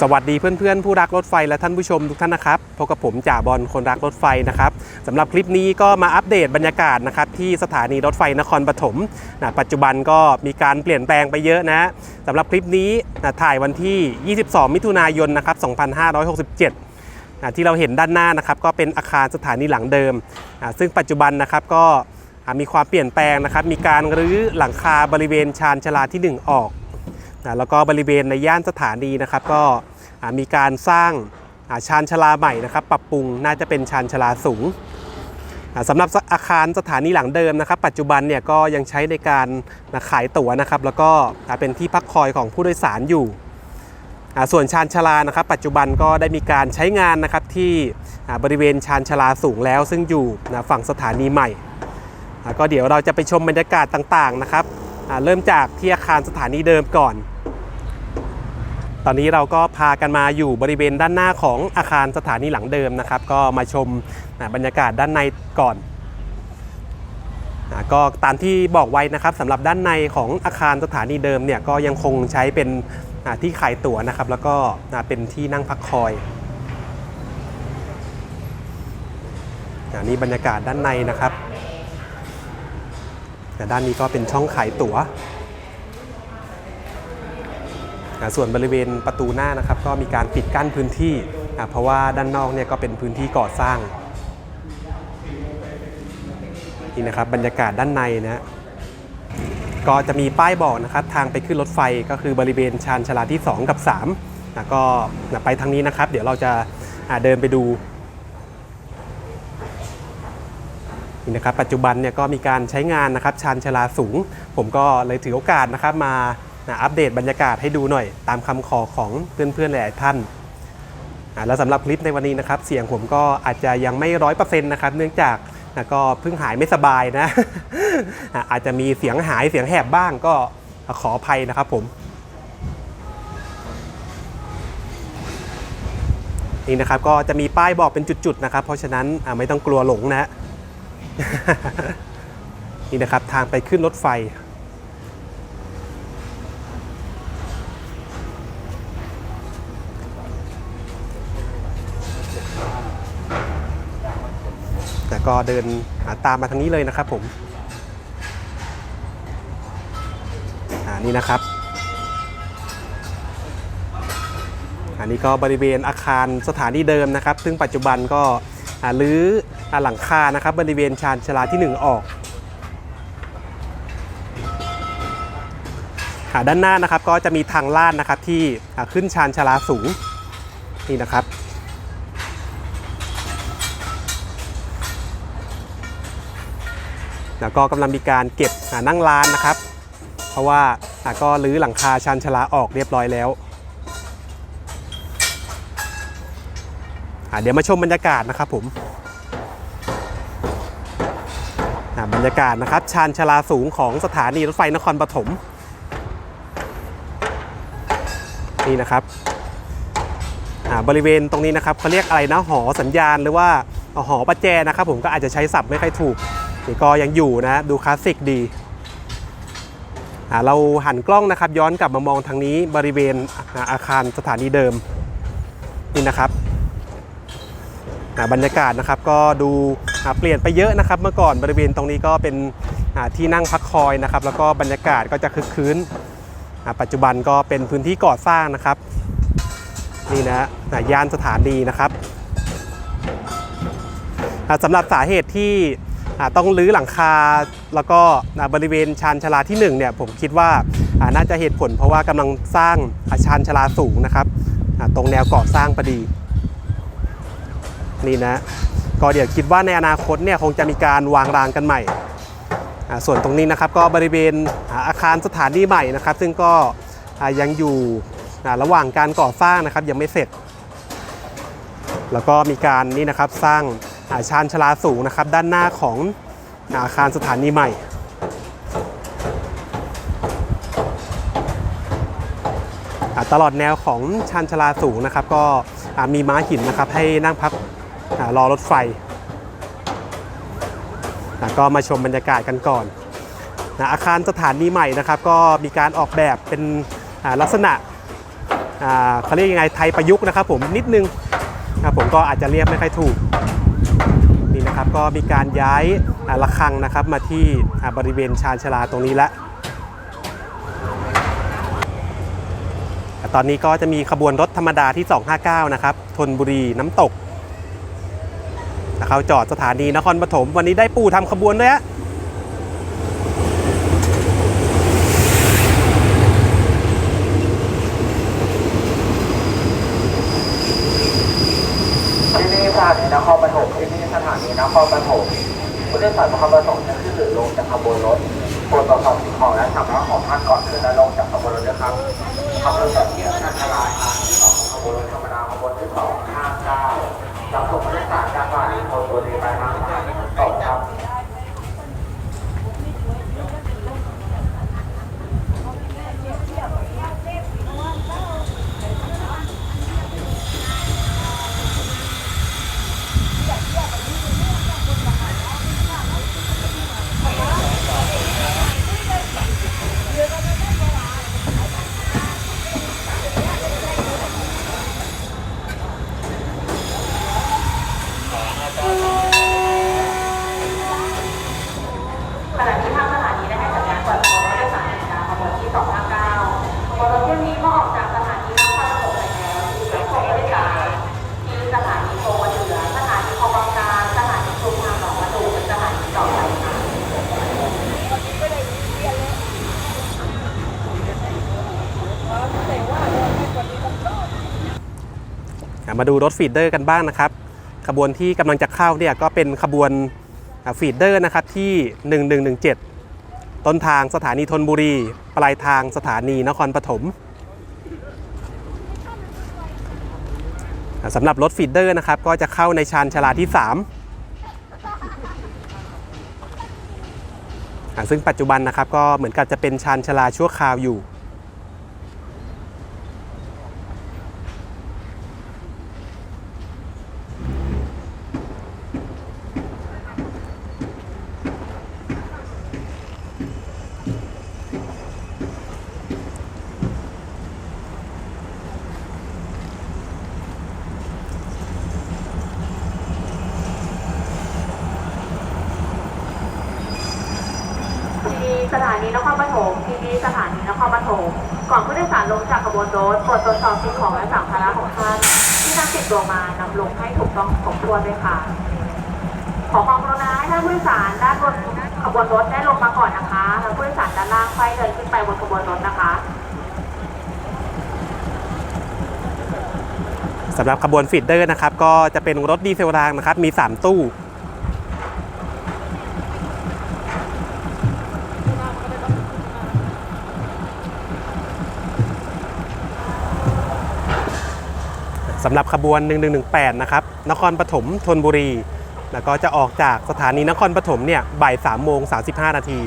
สวัสดีเพื่อนๆ ผู้รักรถไฟและท่านผู้ชมทุกท่านนะครับพบกับผมจ่าบอลคนรักรถไฟนะครับสำหรับคลิปนี้ก็มาอัปเดตบรรยากาศนะครับที่สถานีรถไฟนครปฐมนะปัจจุบันก็มีการเปลี่ยนแปลงไปเยอะนะสำหรับคลิปนี้นะถ่ายวันที่ 22 มิถุนายนนะครับ2567นะที่เราเห็นด้านหน้านะครับก็เป็นอาคารสถานีหลังเดิมนะซึ่งปัจจุบันนะครับก็มีความเปลี่ยนแปลงนะครับมีการรื้อหลังคาบริเวณชานชาลาที่ 1 ออก นะแล้วก็บริเวณในย่านสถานีนะครับก็มีการสร้างชานชาลาใหม่นะครับ ปรับปรุงน่าจะเป็นชานชาลาสูงสำหรับอาคารสถานีหลังเดิมนะครับ ปัจจุบันเนี่ยก็ยังใช้ในการขายตั๋วนะครับ แล้วก็เป็นที่พักคอยของผู้โดยสารอยู่ ส่วนชานชาลานะครับ ปัจจุบันก็ได้มีการใช้งานนะครับที่บริเวณชานชาลาสูงแล้ว ซึ่งอยู่ฝั่งสถานีใหม่ก็เดี๋ยวเราจะไปชมบรรยากาศต่างๆนะครับเริ่มจากที่อาคารสถานีเดิมก่อน ตอนนี้เราก็พากันมาอยู่บริเวณด้านหน้าของอาคารสถานีหลังเดิมนะครับ ก็มาชมบรรยากาศด้านในก่อนก็ตามที่บอกไว้นะครับสำหรับด้านในของอาคารสถานีเดิมเนี่ยก็ยังคงใช้เป็นที่ขายตั๋วนะครับ แล้วก็เป็นที่นั่งพักคอยอ่านี่บรรยากาศด้านในนะครับ แต่ด้านนี้ก็เป็นช่องขายตั๋ว ส่วนบริเวณประตูหน้านะครับก็มีการปิดกั้นพื้นที่ เพราะว่าด้านนอกเนี่ยก็เป็นพื้นที่ก่อสร้างนี่นะครับบรรยากาศด้านในนะก็จะมีป้ายบอกนะครับทางไปขึ้นรถไฟก็คือบริเวณชานชาลาที่ 2 กับ3นะก็นะไปทางนี้นะครับ เดี๋ยวเราจะาเดินไปดูนี่นะครับปัจจุบันเนี่ยก็มีการใช้งานนะครับชานชาลาสูง ผมก็เลยถือโอกาสนะครับมา นะอัปเดตบรรยากาศให้ดูหน่อย ตามคำขอของเพื่อนๆหลายท่านอ่าแล้วสำหรับคลิปในวันนี้นะครับ เสียงผมก็อาจจะยังไม่ร้อยเปอร์เซ็นต์นะครับ เนื่องจากนะก็เพิ่งหายไม่สบายนะอาอาจจะมีเสียงหายเสียงแหบบ้างก็ขออภัยนะครับผม นี่นะครับก็จะมีป้ายบอกเป็นจุดๆนะครับ เพราะฉะนั้นไม่ต้องกลัวหลงนะ นี่นะครับทางไปขึ้นรถไฟ ก็เดินหาตามมาทางนี้เลยนะครับผมอ่านี่นะครับ อันนี้ก็บริเวณอาคารสถานีเดิมนะครับ ซึ่งปัจจุบันก็รื้ออหลังคานะครับบริเวณชานชลาที่ 1 ออกอ่าด้านหน้านะครับก็จะมีทางลาดนะครับที่ขึ้นชานชลาสูงนี่นะครับ แล้วก็กำลังมีการเก็บนั่งร้านนะครับ เพราะว่าก็รื้อหลังคาชันชลาออกเรียบร้อยแล้วเดี๋ยวมาชมบรรยากาศนะครับผมบรรยากาศนะครับชานชลาสูงของสถานีรถไฟนครปฐมนี่นะครับบริเวณตรงนี้นะครับเขาเรียกอะไรนะหอสัญญาณหรือว่าหอประแจนะครับผมก็อาจจะใช้ศัพท์ไม่ค่อยถูก นี่ก็ยังอยู่นะดูคลาสสิกดีเราหันกล้องนะครับย้อนกลับมามองทางนี้บริเวณอาคารสถานีเดิมนี่นะครับบรรยากาศนะครับก็ดูเปลี่ยนไปเยอะนะครับ เมื่อก่อนบริเวณตรงนี้ก็เป็นที่นั่งพักคอยนะครับ แล้วก็บรรยากาศก็จะคึกคืนปัจจุบันก็เป็นพื้นที่ก่อสร้างนะครับนี่นะย่านสถานีนะครับสำหรับสาเหตุที่ ต้องรื้อหลังคา แล้วก็บริเวณชานชาลาที่1เนี่ยผมคิดว่าน่าจะเหตุผล เพราะว่ากำลังสร้างชานชาลาสูงนะครับตรงแนวก่อสร้างพอดีนี่นะก็เดี๋ยวคิดว่าในอนาคตเนี่ยคงจะมีการวางรางกันใหม่ ส่วนตรงนี้นะครับก็บริเวณอาคารสถานีใหม่นะครับ ซึ่งก็ยังอยู่ระหว่างการก่อสร้างนะครับยังไม่เสร็จ แล้วก็มีการนี่นะครับสร้าง ชานชลาสูงนะครับ ด้านหน้าของอาคารสถานีใหม่ ตลอดแนวของชานชลาสูงนะครับ ก็มีม้าหินนะครับ ให้นั่งพักรอรถไฟ ก็มาชมบรรยากาศกันก่อน อาคารสถานีใหม่นะครับ ก็มีการออกแบบเป็นลักษณะเขาเรียกยังไงไทยประยุกต์นะครับผมนิดนึงครับผมก็อาจจะเรียกไม่ค่อยถูก นะครับก็มีการย้ายระฆังนะครับมาที่บริเวณชานชลาตรงนี้แล้วตอนนี้ก็จะมีขบวนรถธรรมดาที่ 259 นะครับธนบุรีน้ำตกเขาจอดสถานีนครปฐมวันนี้ได้ปูทำขบวนด้วยฮะ ที่นี่สถานีนครปฐมที่นี่สถานีนครปฐมผู้โดยสารนครปฐมจะขึ้นหรือลงจากขบวนรถโปรดตรวจสอบสิ่งของและสัมภาระของท่านก่อนขึ้นและลงจากขบวนรถนะครับขบวนรถเทียบอันตรายทางที่สองขบวนรถธรรมดาขบวนที่สองห้าเก้ารับส่งผู้โดยสารจากสถานีโพธิ์บุรีไปทางสถานีขนส่งครับ ขณะที่ทางสถานีได้ให้สัญญาณเปิดขบวนรถโดยสารนาขบวนที่ 259ขบวนรถเที่ยวนี้เมื่อออกจากสถานีนครปฐมไปแล้วที่ส่งผู้โดยสารที่สถานีโพวเหนือสถานีคลองบางการสถานีชุมทางหนองมะดูเป็นสถานีต่อไปค่ะ อะ มาดูรถฟีดเดอร์กันบ้างนะครับ ขบวนที่กำลังจะเข้าเนี่ยก็เป็นขบวนฟีดเดอร์นะครับที่ 1117 ต้นทางสถานีธนบุรี ปลายทางสถานีนครปฐมสำหรับรถฟีดเดอร์นะครับก็จะเข้าในชานชลาที่ 3 ซึ่งปัจจุบันนะครับก็เหมือนกับจะเป็นชานชลาชั่วคราวอยู่ ที่สถานีนครปฐมที่นี่สถานีนครปฐมก่อนผู้โดยสารลงจากขบวนรถโปรดตรวจสอบสิ่งของและสัมภาระของท่านที่นำติดตัวมานำลงให้ถูกต้องครบถ้วนด้วยค่ะ ขอความกรุณาให้ท่านผู้โดยสารด้านบนขบวนรถได้ลงมาก่อนนะคะแล้วผู้โดยสารด้านล่างค่อยเดินขึ้น ไปบนขบวนรถนะคะสำหรับขบวนฟีดเดอร์นะครับ ก็จะเป็นรถดีเซลรางนะครับ มี 3 ตู้ สำหรับขบวน 1118 นะครับ นครปฐมธนบุรี แล้วก็จะออกจากสถานีนครปฐมเนี่ยบ่าย3โมง35 นาที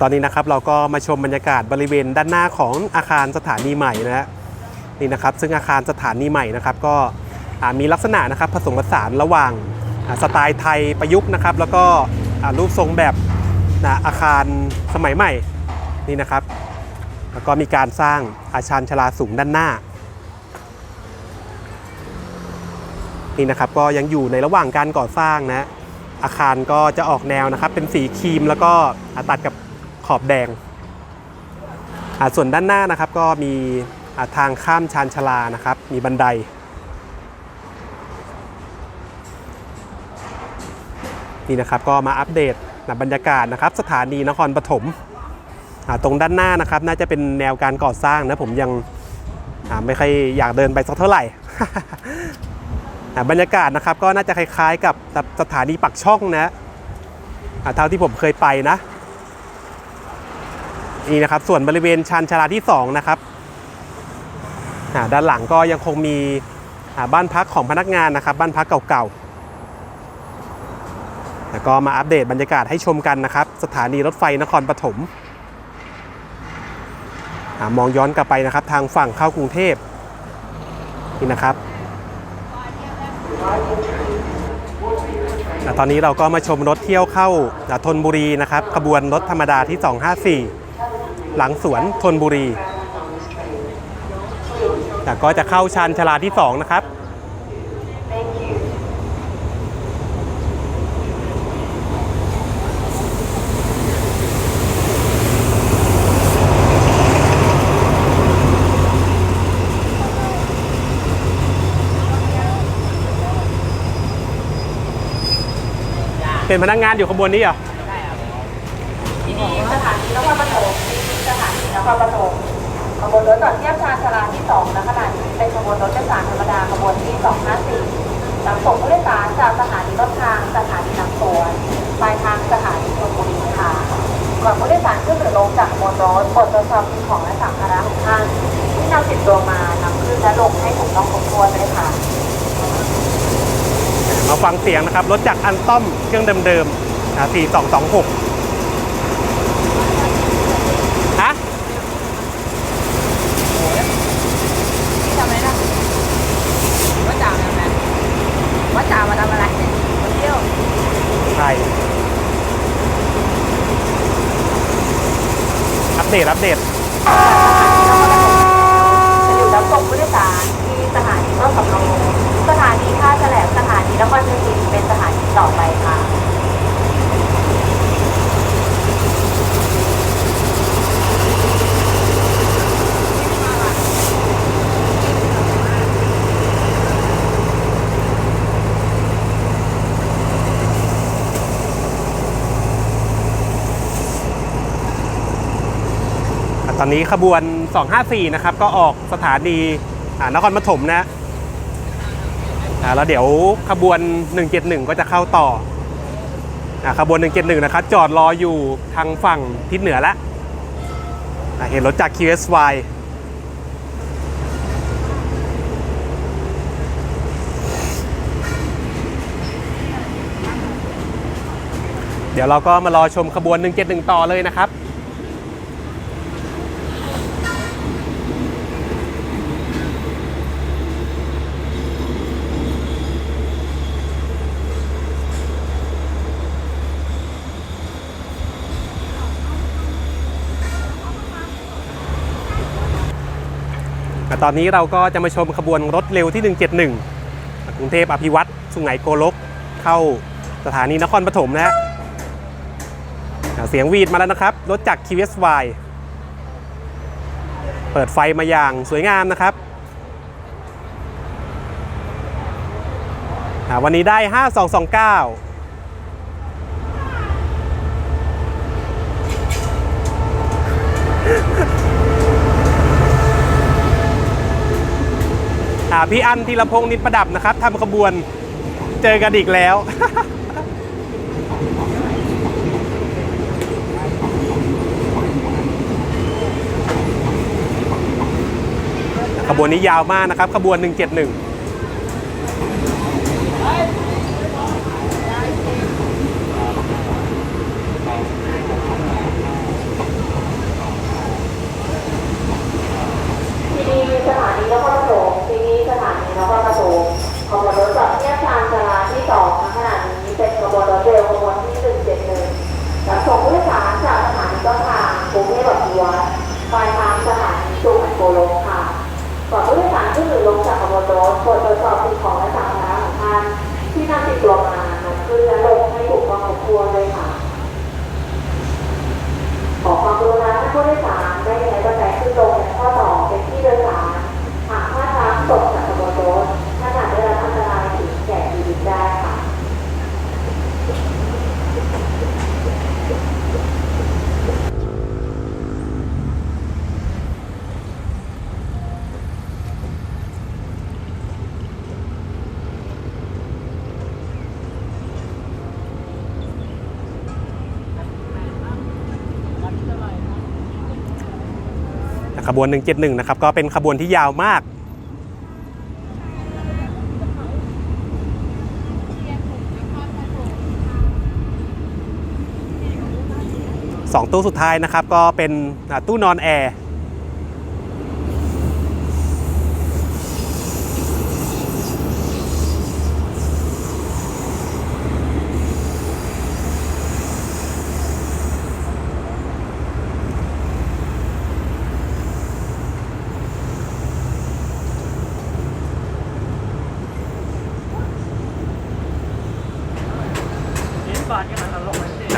ตอนนี้นะครับเราก็มาชมบรรยากาศบริเวณด้านหน้าของอาคารสถานีใหม่นะฮะนี่นะครับซึ่งอาคารสถานีใหม่นะครับก็มีลักษณะนะครับผสมผสานระหว่างสไตล์ไทยประยุกต์นะครับ แล้วก็รูปทรงแบบอาคารสมัยใหม่นี่นะครับ แล้วก็มีการสร้างอาชานชลาสูงด้านหน้านี่นะครับก็ยังอยู่ในระหว่างการก่อสร้างนะอาคารก็จะออกแนวนะครับเป็นสีครีมแล้วก็ตัดกับ ขอบแดง ส่วนด้านหน้านะครับก็มีทางข้ามชานชาลานะครับ มีบันได นี่นะครับก็มาอัปเดตนะบรรยากาศนะครับ สถานีนครปฐมตรงด้านหน้านะครับ น่าจะเป็นแนวการก่อสร้างนะผมยังไม่ค่อยอยากเดินไปสักเท่าไหร่บรรยากาศนะครับก็น่าจะคล้ายๆ กับสถานีปักช่องนะเท่าที่ผมเคยไปนะ นี่นะครับ ส่วนบริเวณชานชาลาที่2นะครับด้านหลังก็ยังคงมีบ้านพักของพนักงานนะครับ บ้านพักเก่าๆ แล้วก็มาอัปเดตบรรยากาศให้ชมกันนะครับ สถานีรถไฟนครปฐมมองย้อนกลับไปนะครับ ทางฝั่งเข้ากรุงเทพนี่นะครับตอนนี้เราก็มาชมรถเที่ยวเข้าธนบุรีนะครับขบวนรถธรรมดาที่ 254 หลังสวนธนบุรีแต่ก็จะเข้าชานชาลาที่ 2 นะครับ เป็นพนักงานอยู่ขบวนนี้เหรอที่นี่สถานีนครปฐมที่นี่สถานีน ครปฐมขบวนรถต่อเทียบชานชาลาที่2นะขณะนี้เป็นขบวนรถโดยสารธรรมดาขบวนที่ 254นำส่งผู้โดยสารจากสถานีรถทางสถานีนำสวนปลายทางสถานีชลบุรีค่ะก่อนผู้โดยสารขึ้นหรือลงจากขบวนรถตรวจสอบของและสัมภาระของท่านที่นำติดตัวมานำขึ้นและลงให้ถูกต้องครบถ้วนด้ยค่ะมาฟังเสียงนะครับรถจากอันต้อมเครื่องเดิมๆ4 2 2 6 ดตอัปเดตจะอยู่รับส่งผู้โดยสารที่สถานีต้นสำโรงสถานีท่าแถลงสถานีนครชัยศรีเป็นสถานีต่อไปค่ะ ตอนนี้ขบวน 254 นะครับ ก็ออกสถานีนครปฐมนะแล้วเดี๋ยวขบวน 171 ก็จะเข้าต่ออขบวน 171 นะครับ จอดรออยู่ทางฝั่งทิศเหนือแล้วอะเห็นรถจาก QSY เดี๋ยวเราก็มารอชมขบวน 171 ต่อเลยนะครับ อนนี้เราก็จะมาชมขบวนรถเร็วที่ 171 กรุงเทพอภิวัตรสุไหงโกลก เข้าสถานีนครปฐมนะฮะเสียงวีดมาแล้วนะครับ รถจาก QSY เปิดไฟมาอย่างสวยงามนะครับ วันนี้ได้ 5229าพี่อันธีรพงศ์นินประดับนะครับทำขบวนเจอกันอีกแล้ว ขบวนนี้ยาวมากนะครับ ขบวน 171 ถตรวจตรวจสอบสิ่งของและสัมภาระของท่านที่นำติดตัวมานำขึ้นและลงให้ถูกต้องครบถ้วนเลยค่ะ ขอความกรุณาท่านผู้โดยสารได้ใช้บันไดขึ้นลงในข้อต่อเป็นที่โดยสารหากพลาดพลั้งตกจากขบวนรถท่านอาจได้รับอันตรายถึงแก่ชีวิตได้ค่ะ ข บวน 171 นะครับ ก็เป็นขบวนที่ยาวมากสองตู้สุดท้ายนะครับ ก็เป็นตู้นอนแอร์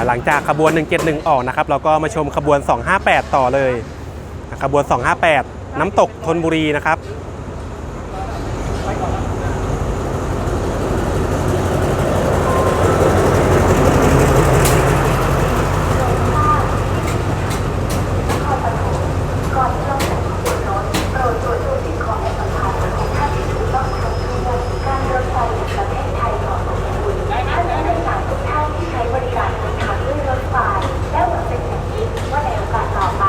หลังจากขบวน 171 ออกนะครับ เราก็มาชมขบวน 258 ต่อเลยขบวน 258 น้ำตกทนบุรีนะครับ ก่อนที่เราจะขึ้นรถโปรดตรวจดูสิ่งของและสัมภาระของท่านที่ถูกต้องครบถ้วนการรถไฟแห่งประเทศไทยขอขอบคุณท่านผู้โดยสารทุกท่านที่ใช้บริการเดินทางด้วยรถไฟและหวังเป็นอย่างยิ่งว่าในโอกาสต่อไป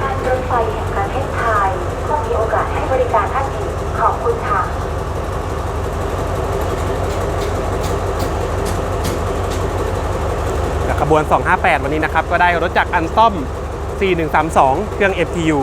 การรถไฟแห่งประเทศไทยจะมีโอกาสให้บริการท่านอีกขอบคุณค่ะ ขบ วน 258 วันนี้นะครับ ก็ได้รถจักรอันซ่อม 4132 เครื่อง FTU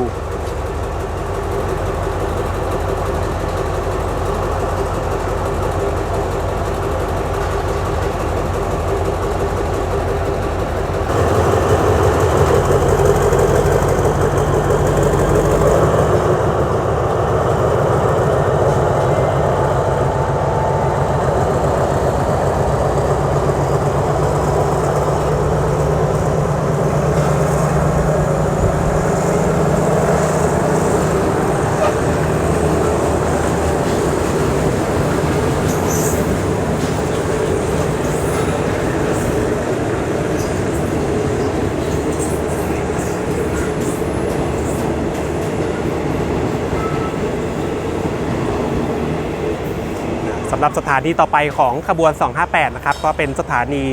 ำหรับสถานีต่อไปของขบวน 258 นะครับ ก็เป็นสถานี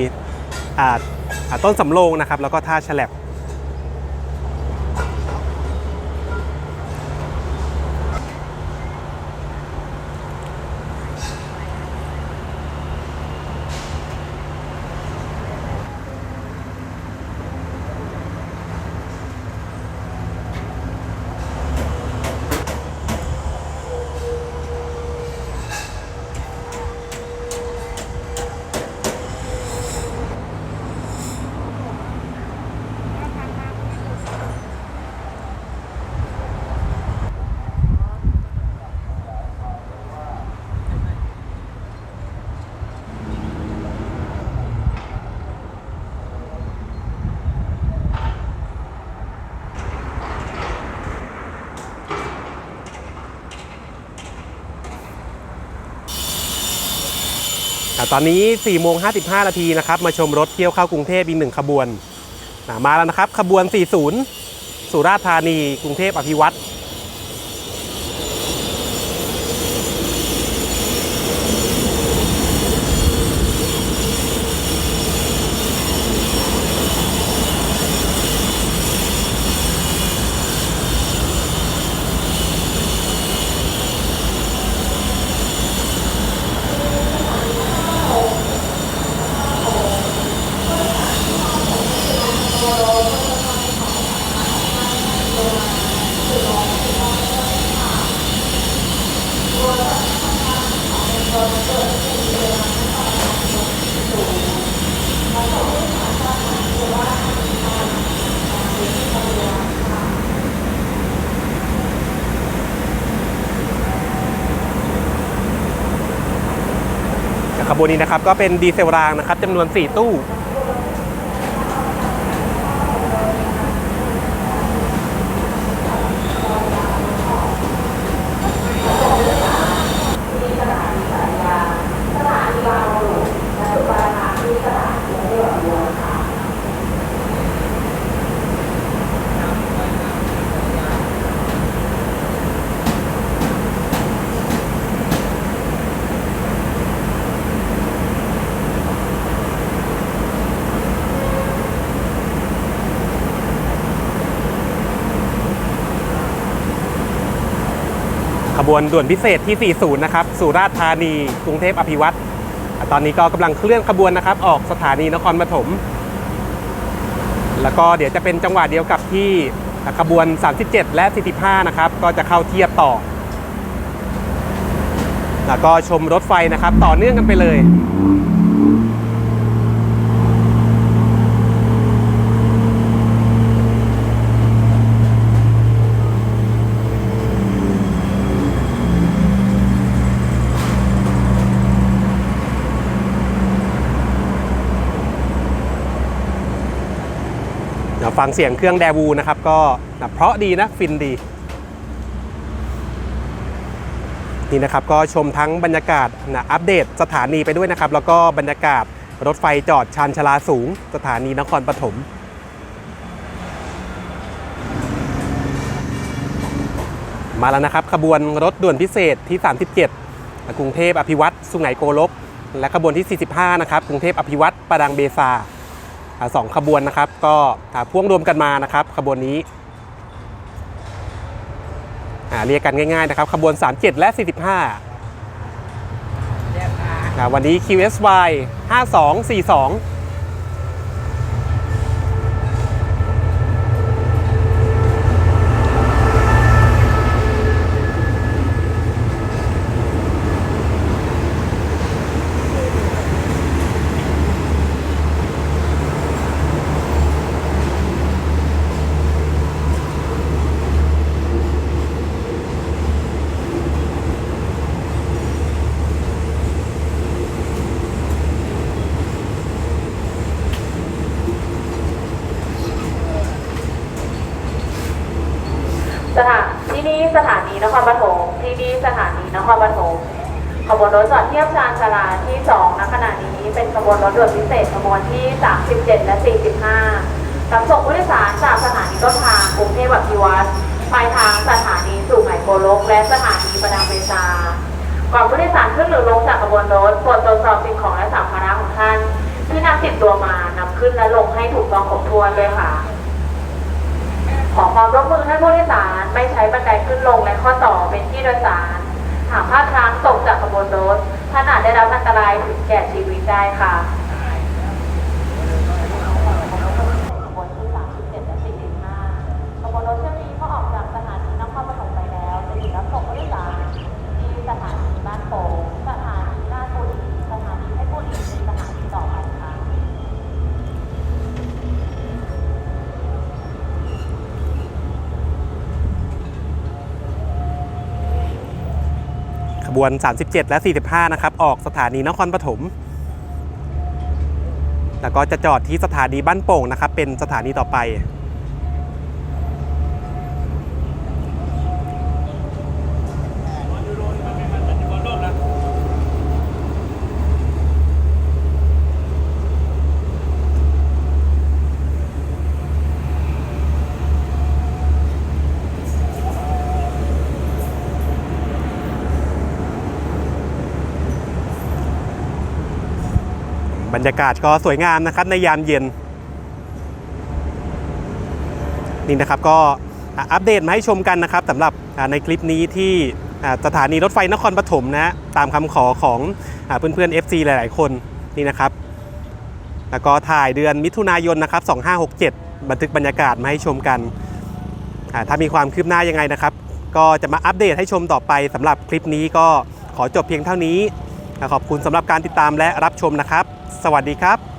ต้นสำโรงนะครับ แล้วก็ท่าฉลบ ตอนนี้4โมง55นาทีนะครับมาชมรถเที่ยวเข้ากรุงเทพอีกหนึ่งขบวนมาแล้วนะครับขบวน 40 สุราษฎร์ธานีกรุงเทพอภิวัตร บวนนี้นะครับก็เป็นดีเซลรางนะครับจำนวน 4 ตู้ วนด่วนพิเศษที่ 40 นะครับ สุราษฎร์ธานี กรุงเทพอภิวัตรตอนนี้ก็กำลังเคลื่อนขบวนนะครับ ออกสถานีนครปฐม แล้วก็เดี๋ยวจะเป็นจังหวะเดียวกับที่ขบวน 37 และ 45 นะครับ ก็จะเข้าเทียบต่อ แล้วก็ชมรถไฟนะครับ ต่อเนื่องกันไปเลย ฟังเสียงเครื่องแดวูนะครับก็นะเพราะดีนะฟินดี นี่นะครับก็ชมทั้งบรรยากาศนะอัปเดตสถานีไปด้วยนะครับ แล้วก็บรรยากาศรถไฟจอดชานชาลาสูง สถานีนครปฐมมาแล้วนะครับขบวนรถด่วนพิเศษที่ 37 กรุงเทพอภิวัตรสุไหงโกลก และขบวนที่ 45 นะครับ กรุงเทพอภิวัตรประดังเบซา สองขบวนนะครับ ก็พ่วงรวมกันมานะครับ ขบวนนี้เรียกกันง่ายๆนะครับ ขบวน 37 และ 45เรียบร้าวันนี้ QSY 5242 สถานที่นี่ สถานีนครปฐมที่นี่สถานีนครปฐมขบวนรถจอดเทียบชานชาลาที่2ณขณะนี้เป็นขบวนรถด่วนพิเศษขบวนที่ 37 และ 45รับส่งผู้โดยสารจากสถานีต้นทางกรุงเทพอภิวัตรปลายทางสถานีสุไหงโกลก และสถานีประดังเบซาก่อนผู้โดยสารขึ้นหรือลงจากขบวนรถโปรดตรวจสอบสิ่งของและสัมภาระของท่านที่นำติดตัวมานำขึ้นและลงให้ถูกต้องครบถ้วนเลยค่ะ ขอความร่วมมือให้ผู้โดยสารไม่ใช้บันไดขึ้นลงและข้อต่อเป็นที่โดยสาร หากพลาดพลั้งตกจากขบวนรถท่านอาจได้รับอันตรายถึงแก่ชีวิตได้ค่ะขบวนที่37และ45ขบวนรถเที่ยวนี้ก็ออกจากสถานีนครปฐมไปแล้ว จะหยุดรับส่งผู้โดยสารที่สถานีบ้านโป่งสถานีราชบุรีสถานีเพชรบุรีเป็นสถานีต่อไปค่ะ ขบ วน 37 และ 45 นะครับ ออกสถานีนครปฐม แล้วก็จะจอดที่สถานีบ้านโป่งนะครับ เป็นสถานีต่อไป บรรยากาศก็สวยงามนะครับในยามเย็น นี่นะครับก็อัปเดตมาให้ชมกันนะครับสำหรับในคลิปนี้ที่สถานีรถไฟนครปฐมนะตามคำขอของเพื่อนๆ FC หลายๆ คนนี่นะครับ แล้วก็ถ่ายเดือนมิถุนายนนะครับ2567 บันทึกบรรยากาศมาให้ชมกันถ้ามีความคืบหน้ายังไงนะครับ ก็จะมาอัปเดตให้ชมต่อไปสำหรับคลิปนี้ก็ขอจบเพียงเท่านี้ ขอบคุณสำหรับการติดตามและรับชมนะครับ สวัสดีครับ